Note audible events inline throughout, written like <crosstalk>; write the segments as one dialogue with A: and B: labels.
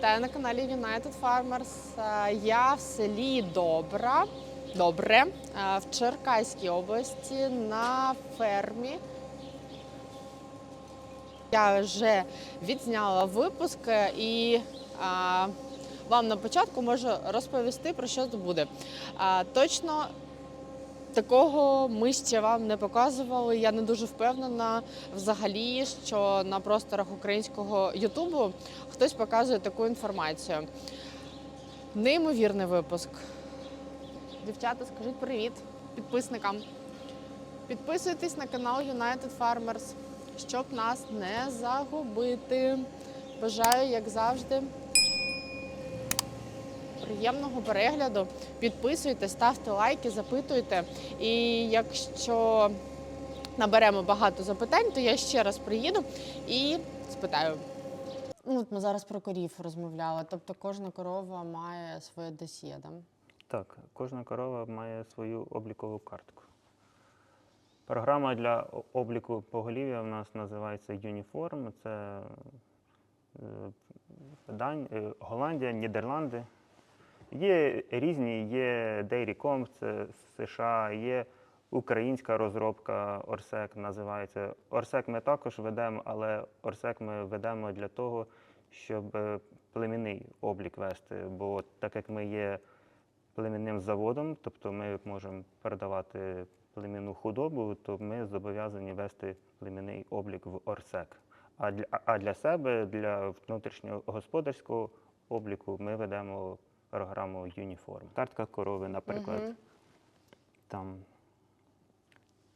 A: Вітаю на каналі United Farmers. Е, Я в селі Добра, Добре, е, в Черкаській області на фермі. Я вже відзняла випуск е, і вам на початку можу розповісти про що це буде. Точно такого ми ще вам не показували. Я не дуже впевнена взагалі, що на просторах українського Ютубу хтось показує таку інформацію. Неймовірний випуск. Дівчата, скажіть привіт підписникам. Підписуйтесь на канал United Farmers, щоб нас не загубити. Бажаю, як завжди, приємного перегляду. Підписуйтесь, ставте лайки, запитуйте. І якщо наберемо багато запитань, то я ще раз приїду і спитаю. Ну, от ми зараз про корів розмовляли. Тобто кожна корова має своє досьє, да?
B: Так, кожна корова має свою облікову картку. Програма для обліку поголів'я в нас називається Uniform. Це е, е, Голландія, Нідерланди. Є різні, є Dairy.com, це США, є українська розробка Орсек називається. Орсек ми також ведемо, але Орсек ми ведемо для того, щоб е, племінний облік вести. Бо так як ми є племінним заводом, тобто ми можемо передавати племінну худобу, то ми зобов'язані вести племінний облік в Орсек. А для, а для себе, для внутрішнього господарського обліку, ми ведемо програму Юніформ. Картка корови, наприклад,
A: Мгм.
B: там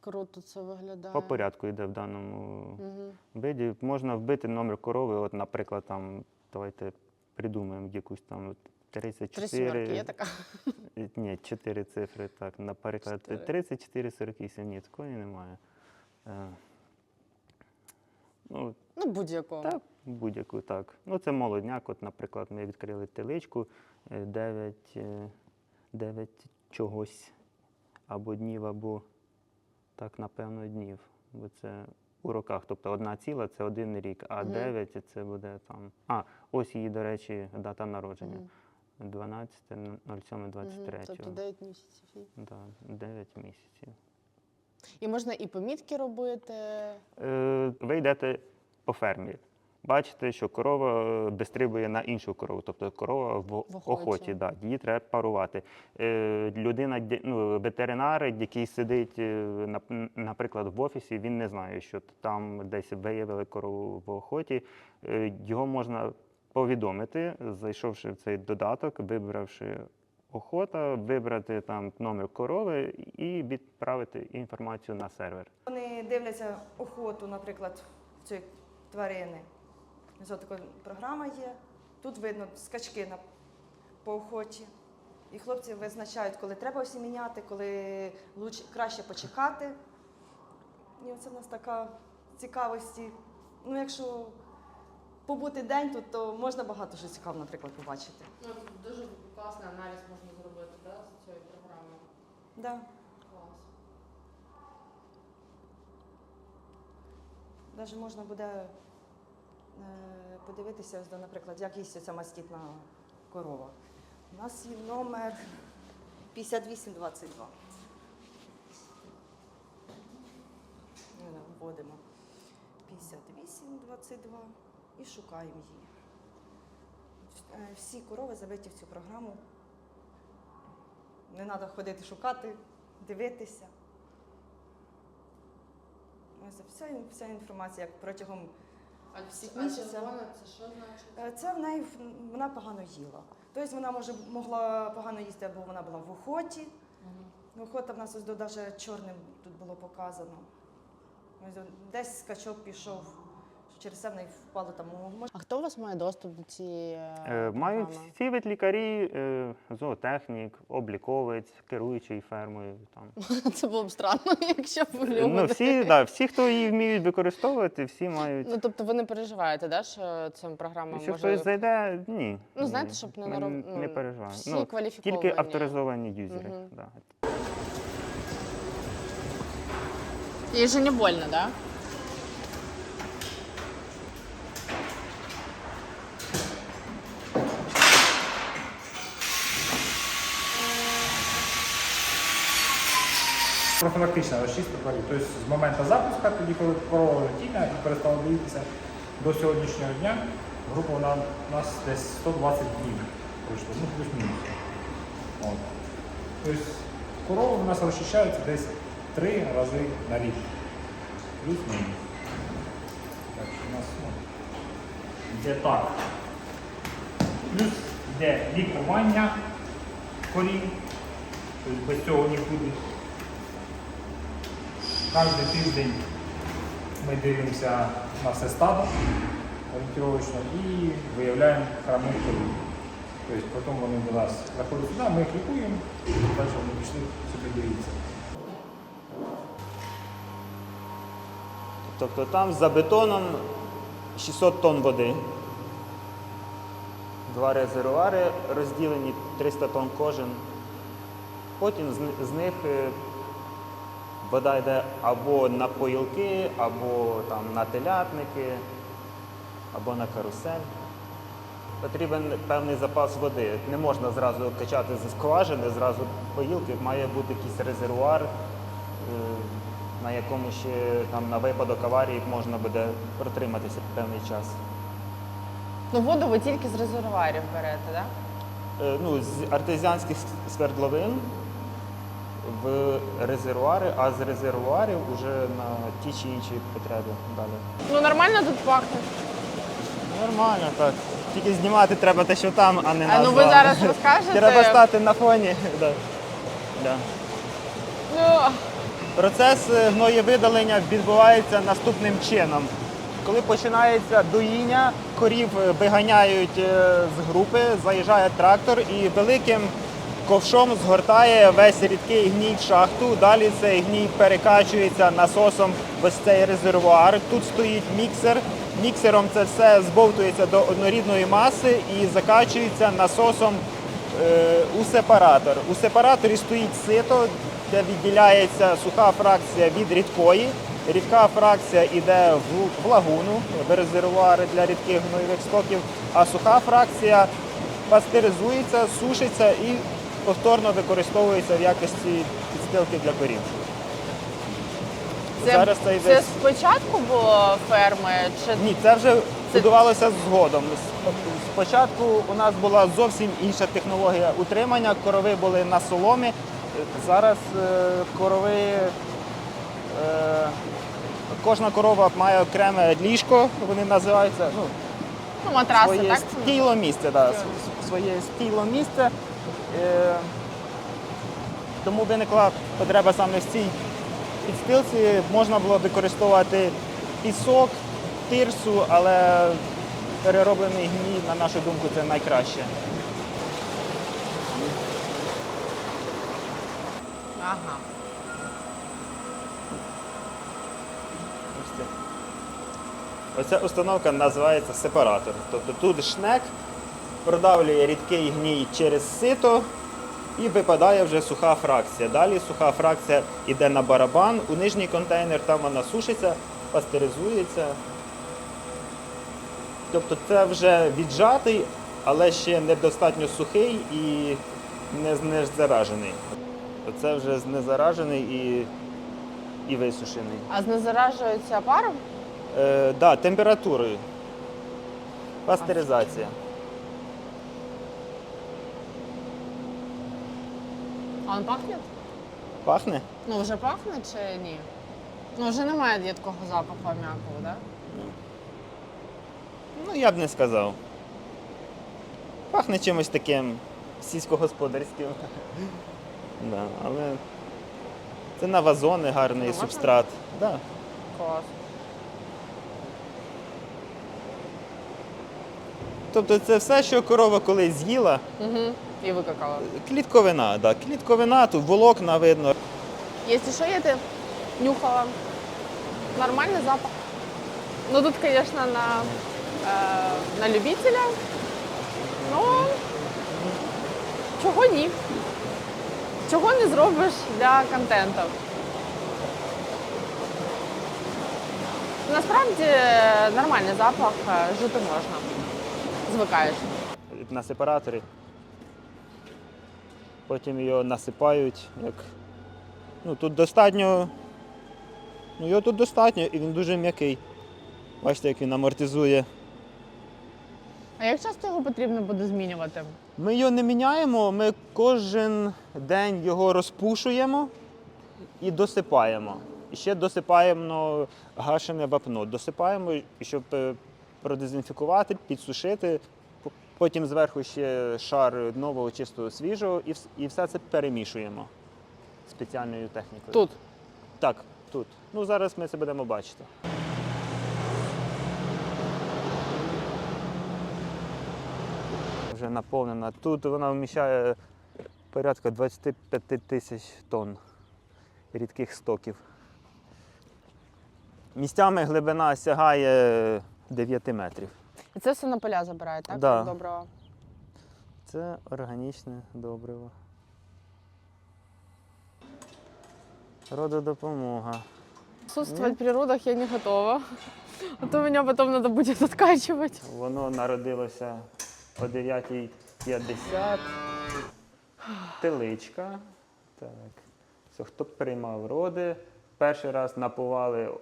A: Круто це виглядає.
B: по порядку йде в даному
A: Угу.
B: виді. Можна вбити номер корови, от, наприклад, там, давайте придумаємо якусь там от
A: Три
B: 34.
A: є така.
B: Ні, чотири цифри, так. Наприклад,
A: Чотири.
B: 34, 48. Ні, такої немає. Е, ну,
A: Ну, будь-якого.
B: так, будь-яку, так. Ну, це молодняк. От, наприклад, ми відкрили теличку 9, 9 чогось або днів, або так, напевно, днів. Бо це у роках. Тобто одна ціла це один рік, а
A: Мгм.
B: 9 це буде там. А, ось її, до речі, дата народження.
A: Мгм.
B: 12.07.23.
A: Мгм. Тобто 9 місяців. є.
B: Да, 9 місяців.
A: І можна і помітки робити.
B: Е, ви йдете по фермі. Бачите, що корова е, дострибує на іншу корову, тобто корова в,
A: В охоті.
B: охоті, да, її треба парувати. Е, людина, ну, ветеринар, який сидить, е, наприклад, в офісі, він не знає, що там десь виявили корову в охоті. Е, його можна повідомити, зайшовши в цей додаток, вибравши охота, вибрати там номер корови і відправити інформацію на сервер.
C: Вони дивляться охоту, наприклад, цієї тварини. Ось така програма є. Тут видно скачки на, по охоті. І хлопці визначають, коли треба всі міняти, коли луч, краще почекати. І оце в нас така цікавості. Ну, якщо побути день тут, то можна багато що цікавого, наприклад, побачити.
A: Ну, дуже класний аналіз можна зробити да, з цією програмою.
C: Да.
A: Клас.
C: Навіть можна буде подивитися, ось, наприклад, як їсть ця мастітна корова. У нас є номер 5822. Ми Вводимо 5822 і шукаємо її. Е, Всі корови забиті в цю програму. Не треба ходити шукати, дивитися. Вся, вся інформація як протягом місяця.
A: вона це що значить?
C: Е, Це в неї вона погано їла. Тобто вона може могла погано їсти, або вона була в охоті. Ну, Охота в нас ось до навіть чорним тут було показано. Ось десь скачок пішов, через це в неї впало там.
A: А хто у вас має доступ до цієї е,
B: Е, Мають
A: програми?
B: всі ветлікарі, е, зоотехнік, обліковець, керуючий фермою. Там. <laughs>
A: Це було б странно, <laughs> якщо б ви
B: Ну, всі, да, всі, хто її вміють використовувати, всі мають.
A: Ну, тобто ви не переживаєте, да, що ця програма
B: Якщо
A: може...
B: хтось зайде, ні.
A: Ну, знаєте,
B: ні.
A: щоб не
B: Ми
A: нароб-
B: не
A: ну,
B: переживаємо.
A: всі
B: Ну,
A: кваліфіковані.
B: тільки авторизовані юзери.
A: Мгм.
B: Да.
A: Ей же не больно, да?
D: Профілактична розчистка тварин. Тобто з моменту запуску, тоді коли корова тіна і перестала доїтися, до сьогоднішнього дня група у нас десь 120 днів пройшло, ну плюс-мінус. Тобто корова у нас розчищається десь три рази на рік. Плюс-мінус. Так що у нас ну, йде так. Плюс йде лікування корів. Тобто без цього нікуди. Кожен тиждень ми дивимося на все стадо орієнтировочно і виявляємо корів. Тобто потім вони до нас заходять сюди, ми їх лікуємо, і далі вони пішли собі дивитися.
B: Тобто там за бетоном 600 тонн води. Два резервуари розділені 300 тонн кожен. Потім з, них е, вода йде або на поїлки, або там, на телятники, або на карусель. Потрібен певний запас води. Не можна зразу качати зі скважини, зразу поїлки. Має бути якийсь резервуар, е, на якому ще там, на випадок аварії можна буде протриматися певний час.
A: Ну, воду ви тільки з резервуарів берете, так?
B: Е, Ну, з артезіанських свердловин в резервуари, а з резервуарів вже на ті чи інші потреби далі.
A: Ну, нормально тут пахне.
B: Нормально, так. Тільки знімати треба те, що там, а не
A: А ну ви зараз розкажете.
B: Треба стати на фоні. <laughs> Да. Да.
A: Ну,
B: Процес е, гноєвидалення відбувається наступним чином. Коли починається доїння, корів е, виганяють е, з групи, заїжджає трактор і великим ковшом згортає весь рідкий гній в шахту. Далі цей гній перекачується насосом ось цей резервуар. Тут стоїть міксер. Міксером це все збовтується до однорідної маси і закачується насосом е, у сепаратор. У сепараторі стоїть сито, де відділяється суха фракція від рідкої. Рідка фракція йде в, лагуну, в резервуари для рідких гноєвих стоків, а суха фракція пастеризується, сушиться і повторно використовується в якості підстилки для корів.
A: це,
B: Зараз це йде
A: це спочатку було ферми, чи
B: ні, це вже будувалося згодом. Спочатку у нас була зовсім інша технологія утримання. Корови були на соломі. Зараз е, корови. е, Кожна корова має окреме ліжко, вони називаються. Ну,
A: ну, матраси,
B: своє
A: так?
B: стіло місце, да, своє стіло місце. Е, тому виникла потреба саме в цій підстилці. Можна було використовувати пісок, тирсу, але перероблений гній, на нашу думку, це найкраще.
A: Ага.
B: Ось. Оця установка називається сепаратор. Тобто тут шнек продавлює рідкий гній через сито і випадає вже суха фракція. Далі суха фракція йде на барабан, у нижній контейнер, там вона сушиться, пастеризується. Тобто це вже віджатий, але ще недостатньо сухий і не знезаражений. Це вже знезаражений і, і висушений.
A: А знезаражується паром?
B: Е, да, температурою. Пастеризація.
A: А пахне?
B: Пахне?
A: Ну, вже пахне чи ні? Ну, вже немає їдкого запаху м'якого, так?
B: Ну, я б не сказав. Пахне чимось таким сільськогосподарським. <laughs> Да, але це на вазони гарний
A: На
B: субстрат. Да.
A: Клас.
B: Тобто це все, що корова колись з'їла.
A: Угу. І викакала.
B: Клітковина, да. Клітковина, тут волокна видно.
A: Якщо що, я ти нюхала. Нормальний запах. Ну тут, звісно, на, е, на любителя. Ну, чого ні? Чого не зробиш для контенту? Насправді нормальний запах, е, жити можна. Звикаєш.
B: на сепараторі. Потім його насипають, як Ну, тут достатньо. Ну, його тут достатньо і він дуже м'який. Бачите, як він амортизує.
A: А як часто його потрібно буде змінювати?
B: Ми його не міняємо, ми кожен день його розпушуємо і досипаємо. І ще досипаємо гашене вапно. Досипаємо, щоб е, продезінфікувати, підсушити. Потім зверху ще шар нового чистого свіжого і, і все це перемішуємо спеціальною технікою.
A: Тут.
B: Так, тут. Ну зараз ми це будемо бачити. Вже наповнена. Тут вона вміщає порядка 25 тисяч тонн рідких стоків. Місцями глибина сягає 9 метрів.
A: І це все на поля забирають, так?
B: Да.
A: Доброго.
B: Це органічне добриво. Рододопомога.
A: Присутствовать в природах я не готова. А то меня потом надо будет откачивать.
B: Воно народилося о 9.50. Теличка. Так. Це хто приймав роди. Перший раз напували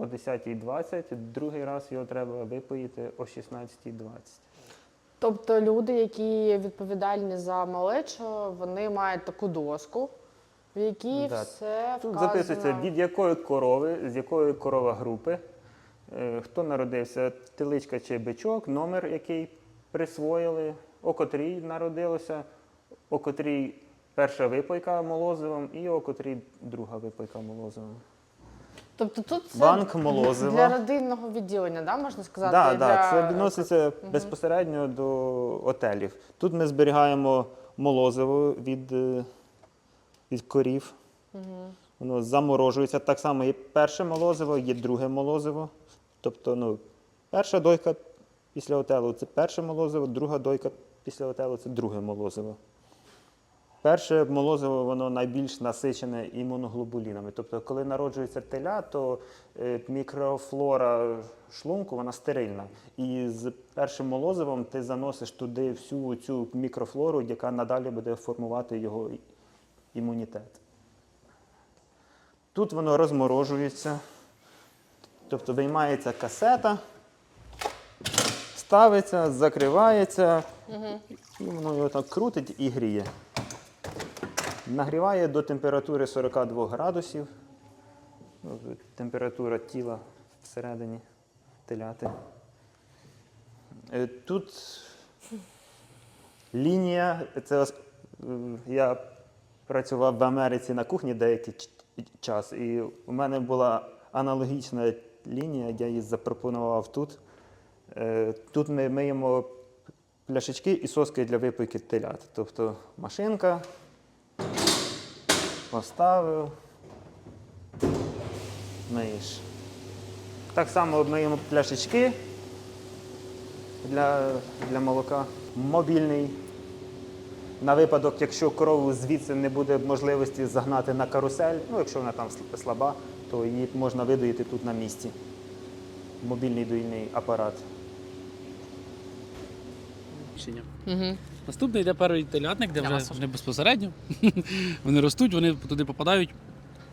B: о- о 10.20, другий раз його треба випоїти о 16.20.
A: Тобто люди, які відповідальні за малечу, вони мають таку доску, в якій
B: Да.
A: все
B: Тут
A: вказано.
B: записується від якої корови, з якої корова групи, е, хто народився, теличка чи бичок, номер, який присвоїли, о котрій народилося, о котрій перша випойка молозивом і о котрій друга випойка молозивом.
A: Тобто тут це
B: Банк молозива.
A: для родинного відділення, да, можна сказати?
B: Так,
A: для...
B: да, це відноситься безпосередньо до отелів. Тут ми зберігаємо молозиво від, е, від корів. Воно заморожується. Так само є перше молозиво, є друге молозиво. Тобто, ну, перша дойка після отелу це перше молозиво, друга дойка після отелу це друге молозиво. Перше молозиво воно найбільш насичене імуноглобулінами. Тобто, коли народжується теля, то е, мікрофлора шлунку вона стерильна. І з першим молозивом ти заносиш туди всю цю мікрофлору, яка надалі буде формувати його імунітет. Тут воно розморожується, тобто виймається касета, ставиться, закривається, і воно його так крутить і гріє. Нагріває до температури 42 градусів. Ну, Температура тіла всередині теляти. Е, Тут лінія, це я працював в Америці на кухні деякий час, і у мене була аналогічна лінія, я її запропонував тут. Е, Тут ми миємо пляшечки і соски для випийки телят. Тобто машинка, поставив, миєш. Так само миємо пляшечки для, для молока. Мобільний. На випадок, якщо корову звідси не буде можливості загнати на карусель, ну якщо вона там слаба, то її можна видоїти тут на місці. Мобільний доїльний апарат.
E: Рішення.
A: Угу.
E: Наступний йде перший телятник, де
A: Я
E: вже
A: вас
E: вони безпосередньо. <laughs> вони ростуть, вони туди попадають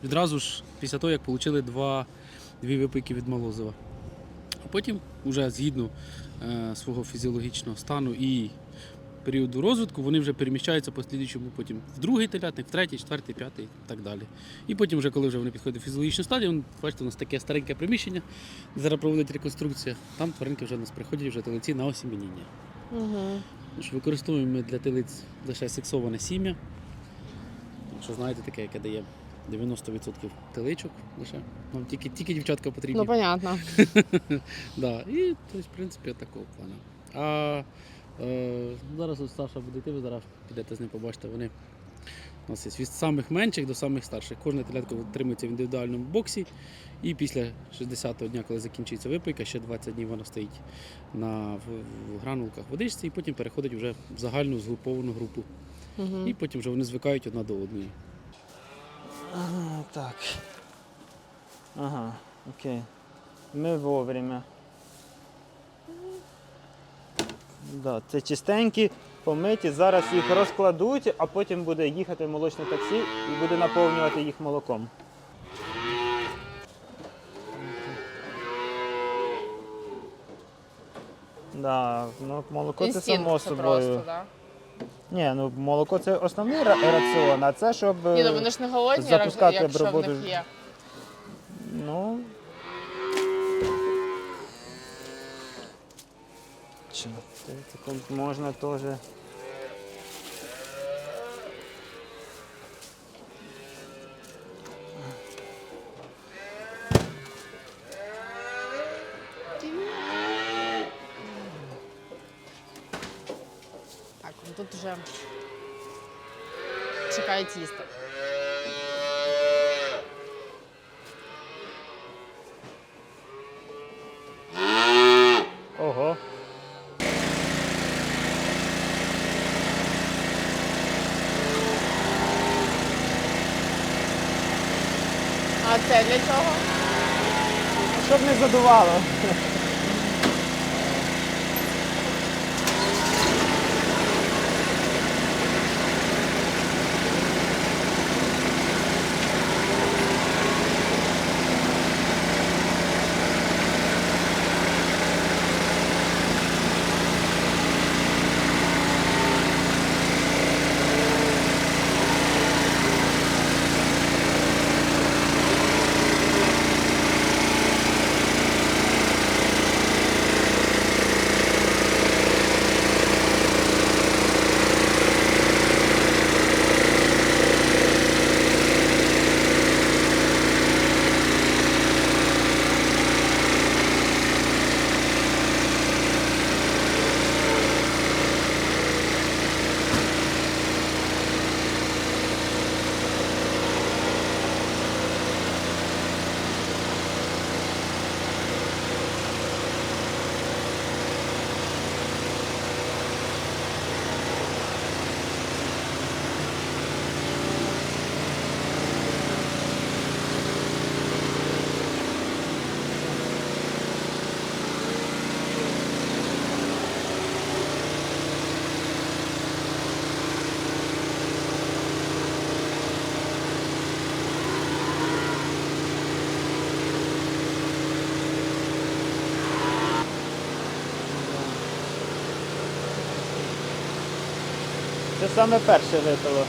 E: відразу ж після того, як отримали два, дві випийки від молозива. А потім, вже згідно е, свого фізіологічного стану і періоду розвитку, вони вже переміщаються по слідчому потім в другий телятник, в третій, четвертий, п'ятий і так далі. І потім, вже, коли вже вони підходять до фізіологічної стадії, вон, бачите, у нас таке стареньке приміщення, де зараз проводить реконструкція. Там тваринки вже у нас приходять вже телеці на осімініння.
A: Угу.
E: Тож використовуємо ми для телиць лише сексоване сім'я. Якщо знаєте, таке, яке дає 90% теличок лише. Нам тільки, тільки дівчатка потрібні.
A: Ну, понятно. <laughs>
E: да. І то, в принципі, такого плану. А е, зараз от Саша буде йти, ви зараз підете з ним побачите. Вони у нас є від самих менших до самих старших. Кожне телятко отримується в індивідуальному боксі. І після 60-го дня, коли закінчується випийка, ще 20 днів вона стоїть на, гранулках водичці і потім переходить вже в загальну згруповану групу.
A: Угу.
E: І потім вже вони звикають одна до одної.
B: Ага, так. Ага, окей. Ми вовремя. Да, це чистенькі, помиті. Зараз їх розкладуть, а потім буде їхати молочне таксі і буде наповнювати їх молоком. Да, ну, молоко це
A: Інстинкт
B: само
A: це
B: собою.
A: просто, да?
B: Ні, ну молоко це основний ра- раціон, а це щоб.
A: Ні, ну
B: е,
A: вони ж не голодні,
B: запускати
A: якщо в
B: роботу.
A: них є.
B: Ну. Чи це таке можна теж.
A: Так, ну тут вже чекає тісто. Це для чого?
B: Щоб не задувало. Саме перше випило.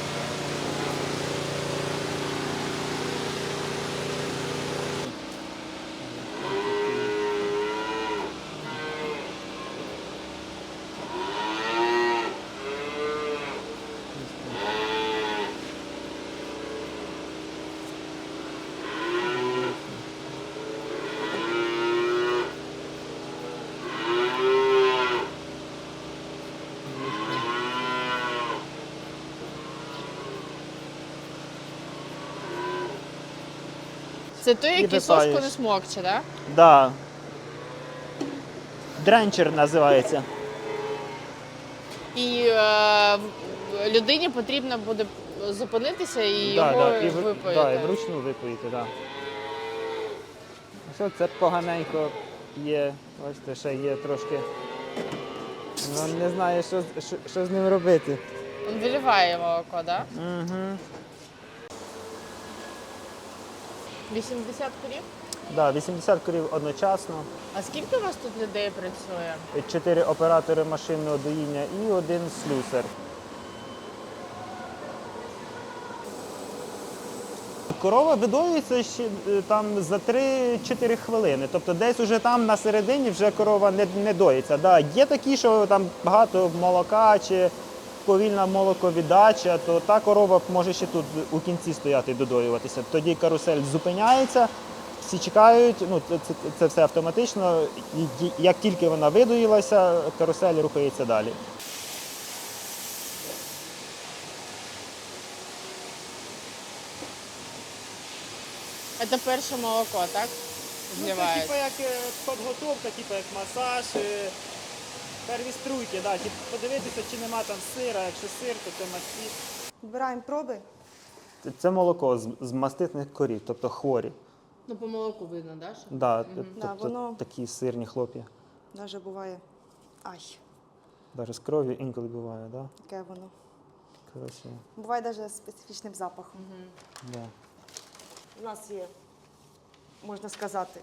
A: Це той,
B: І
A: який соску не смокче, так? Да?
B: Да. Дренчер називається.
A: І е, людині потрібно буде зупинитися і
B: Да,
A: його
B: да, і, в-
A: випоїти.
B: да, і вручну випоїти, так. Да. Що це поганенько є, бачите, ще є трошки. Ну, не знаю, що, з- що, що з ним робити.
A: Він виливає молоко, так?
B: Угу.
A: 80 корів?
B: Да, 80 корів одночасно,
A: А скільки у вас тут людей працює?
B: 4 оператори машинного доїння і один слюсар. Корова видоюється ще е, там за 3-4 хвилини. Тобто десь уже там на середині вже корова не, не доїться. Да, є такі, що там багато молока чи повільна молоковіддача, то та корова може ще тут у кінці стояти і додоюватися. Тоді карусель зупиняється, всі чекають, ну це, це, це все автоматично. І як тільки вона видоїлася, карусель рухається далі.
A: Це перше молоко, так? Зливається.
B: як е, підготовка, типу як масаж, е, перві да, подивитися, чи нема там сира. Якщо сир, то це мастит.
C: Збираємо проби.
B: Це, це молоко з, з маститних корів, тобто хворі.
A: Ну, по молоку видно, так? Що?
B: Да,
C: Да,
B: тобто
C: воно-
B: такі сирні хлоп'я.
C: Навіть буває. Ай.
B: Навіть з кров'ю інколи буває, да?
C: Яке воно.
B: Коротше,
C: Буває навіть з специфічним запахом.
B: да.
C: У нас є, можна сказати,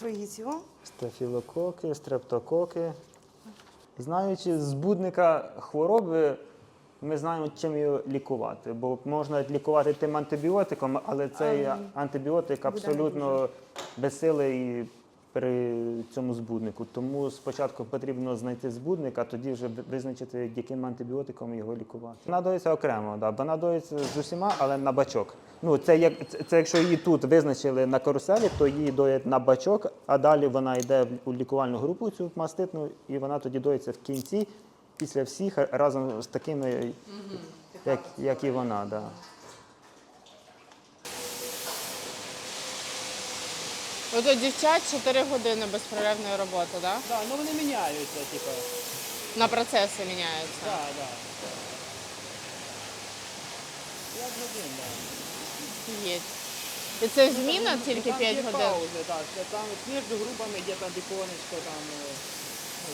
C: свої цього.
B: Стафілококи, стрептококи. Знаючи збудника хвороби, ми знаємо, чим його лікувати. Бо можна лікувати тим антибіотиком, але цей антибіотик абсолютно безсилий при цьому збуднику. Тому спочатку потрібно знайти збудника, а тоді вже визначити, яким антибіотиком його лікувати. Вона доїться окремо, да, вона доїться з усіма, але на бачок. Ну, це, як, це, це якщо її тут визначили на каруселі, то її доять на бачок, а далі вона йде у лікувальну групу цю маститну, і вона тоді доїться в кінці після всіх разом з такими, як, як і вона. Да.
A: От дівчат 4 години безперервної роботи, так? Да?
F: Так, ну вони міняються, типу.
A: На процеси міняються.
F: Так, так. П'ять годин, так.
A: Є. І це зміна тільки 5
F: є
A: годин.
F: паузи, так. Це там між групами є там віконечко, там. е,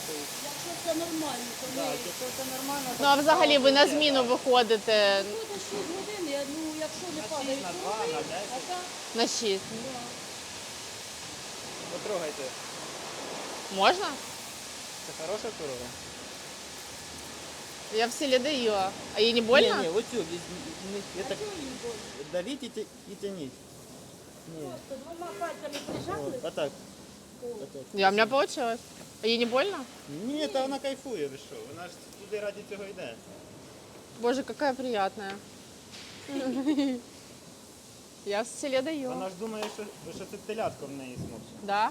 F: то
G: Якщо це нормально, то ми
F: Так, якщо це нормально,
A: Ну а взагалі ви на зміну
F: так.
A: виходите
G: буде 6 годин, я, ну якщо не
F: На
G: падають
F: на
G: так,
A: на 6.
F: Потрогайте.
A: Можна?
F: Це хороша корова?
A: Я в селі даю. А їй не больно?
F: Ні, ні, оцю, візьміть. Ви так давіть і, тя- і тяніть. Ні,
G: то двома пальцями прижали,
F: от, отак. Отак.
A: Я, у меня получилось. А їй не больно?
F: Ні, та вона кайфує, ви що? Вона ж туди раді цього йде.
A: Боже, какая приятная. <laughs> Я в селе даю.
F: Вона ж думає, що, що це телятко в неї смокче.
A: Да?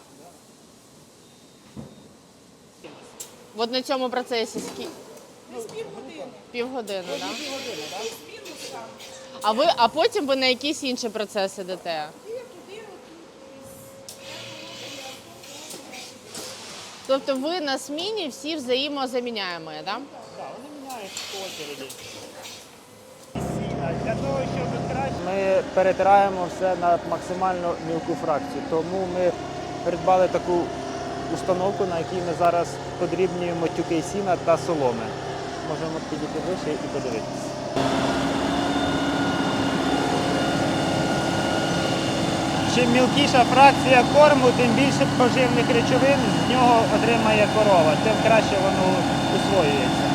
A: Вот на цьому процесі скільки? Півгодини, так? Да? А ви, а потім ви на якісь інші процеси йдете? Тобто ви на сміні всі взаємозаміняємо, так? Да?
F: Так, вони міняють по очереді. Для того, щоб.
B: Ми перетираємо все на максимально мілку фракцію. Тому ми придбали таку установку, на якій ми зараз подрібнюємо тюки сіна та соломи. Можемо підійти вище і подивитися. Чим мілкіша фракція корму, тим більше поживних речовин з нього отримає корова, тим краще воно усвоюється.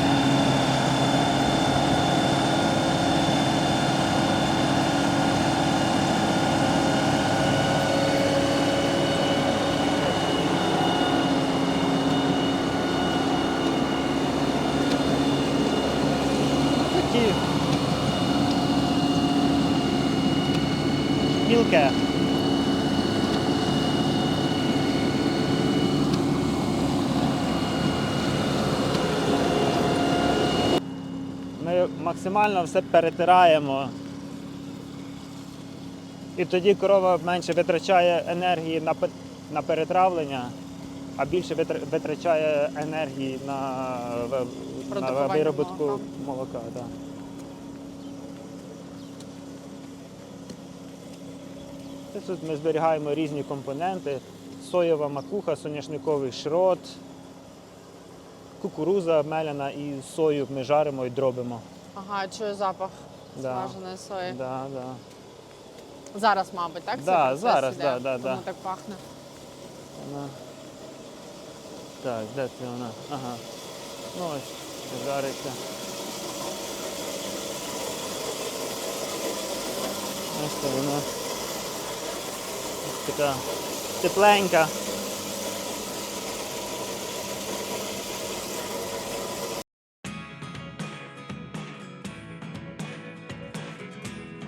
B: Такі мілке. Ми максимально все перетираємо. І тоді корова менше витрачає енергії на, на перетравлення, а більше витрачає енергії на, на вироботку
A: молока.
B: молока. да. Тут ми зберігаємо різні компоненти: соєва макуха, соняшниковий шрот, кукуруза меляна і сою ми жаримо і дробимо.
A: Ага, чую запах
B: Да.
A: смаженої сої.
B: Да, да.
A: Зараз, мабуть, так?
B: Да,
A: процес
B: зараз,
A: іде?
B: да, да, да.
A: так пахне.
B: Вона... Так, де це вона? Ага. Ну ось, жариться. Ось це вона. Ось така тепленька.